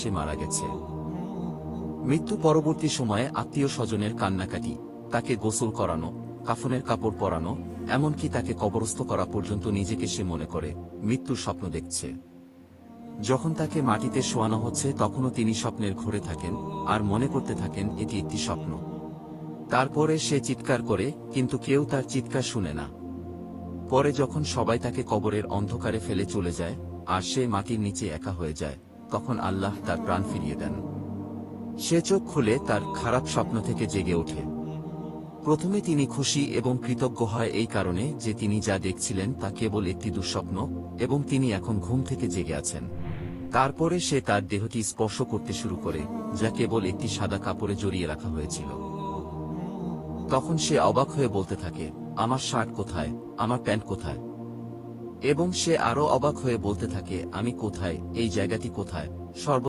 সে মারা গেছে। মৃত্যু পরবর্তী সময়ে আত্মীয় স্বজনের কান্নাকাটি, তাকে গোসল করানো, কাফনের কাপড় পরানো, এমনকি তাকে কবরস্থ করা পর্যন্ত নিজেকে সে মনে করে, মৃত্যুর স্বপ্ন দেখছে। যখন তাকে মাটিতে শোয়ানো হচ্ছে, তখনও তিনি স্বপ্নের ঘরে থাকেন, আর মনে করতে থাকেন, এটি একটি স্বপ্ন। তারপরে সে চিৎকার করে, কিন্তু কেউ তার চিৎকার শুনে না। পরে যখন সবাই তাকে কবরের অন্ধকারে ফেলে চলে যায়, আর সে মাটির নিচে একা হয়ে যায় তখন আল্লাহ তার প্রাণ ফিরিয়ে দেন। সে চোখ খুলে তার খারাপ স্বপ্ন থেকে জেগে ওঠে। প্রথমে তিনি খুশি এবং কৃতজ্ঞ হয় এই কারণে যে তিনি যা দেখছিলেন তা কেবল একটি দুঃস্বপ্ন এবং তিনি এখন ঘুম থেকে জেগে আছেন। তারপরে সে তার দেহটি স্পর্শ করতে শুরু করে, যা কেবল একটি সাদা কাপড়ে জড়িয়ে রাখা হয়েছিল। তখন সে অবাক হয়ে বলতে থাকে, আমার শার্ট কোথায়? আমার প্যান্ট কোথায়? এবং সে আরও অবাক হয়ে বলতে থাকে আমি কোথায়? এই জায়গাটি কোথায়? সর্ব